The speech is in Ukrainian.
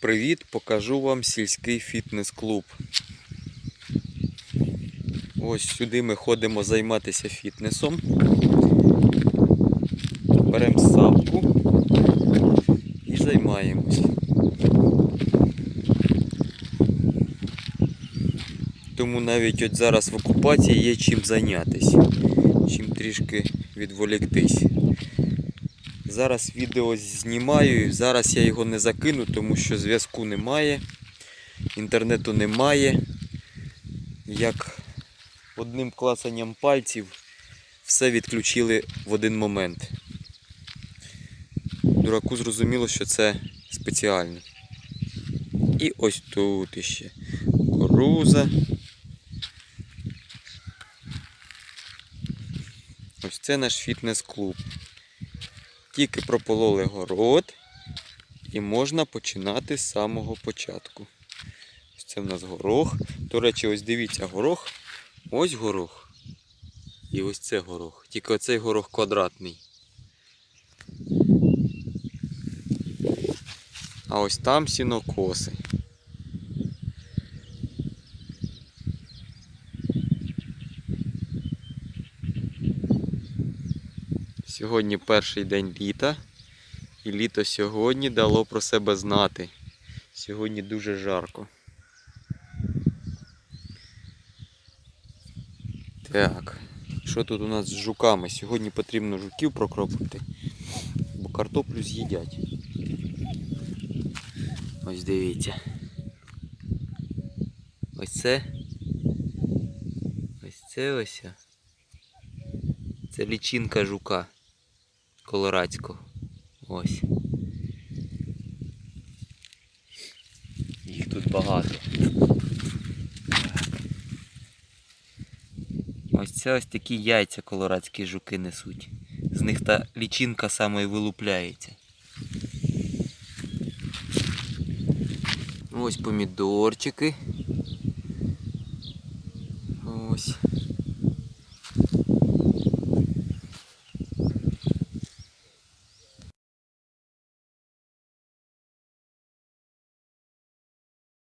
Привіт! Покажу вам сільський фітнес-клуб. Ось сюди ми ходимо займатися фітнесом. Беремо сапку і займаємось. Тому навіть от зараз в окупації є чим зайнятися, чим трішки відволіктись. Зараз відео знімаю, зараз я його не закину, тому що зв'язку немає, інтернету немає. Як одним клацанням пальців все відключили в один момент. Дураку зрозуміло, що це спеціально. І ось тут іще коруза. Ось це наш фітнес-клуб. Тільки пропололи город і можна починати з самого початку. Ось це в нас горох. До речі, ось дивіться, горох. Ось горох. І ось це горох. Тільки оцей горох квадратний. А ось там сінокоси. Сьогодні перший день літа. І літо сьогодні дало про себе знати. Сьогодні дуже жарко. Так, що тут у нас з жуками? Сьогодні потрібно жуків прокропити, бо картоплю з'їдять. Ось дивіться. Ось це. Ось це ось. Це лічинка жука колорадського. Ось. Їх тут багато. Ось це ось такі яйця колорадські жуки несуть. З них та лічинка саме і вилупляється. Ось помідорчики. Ось.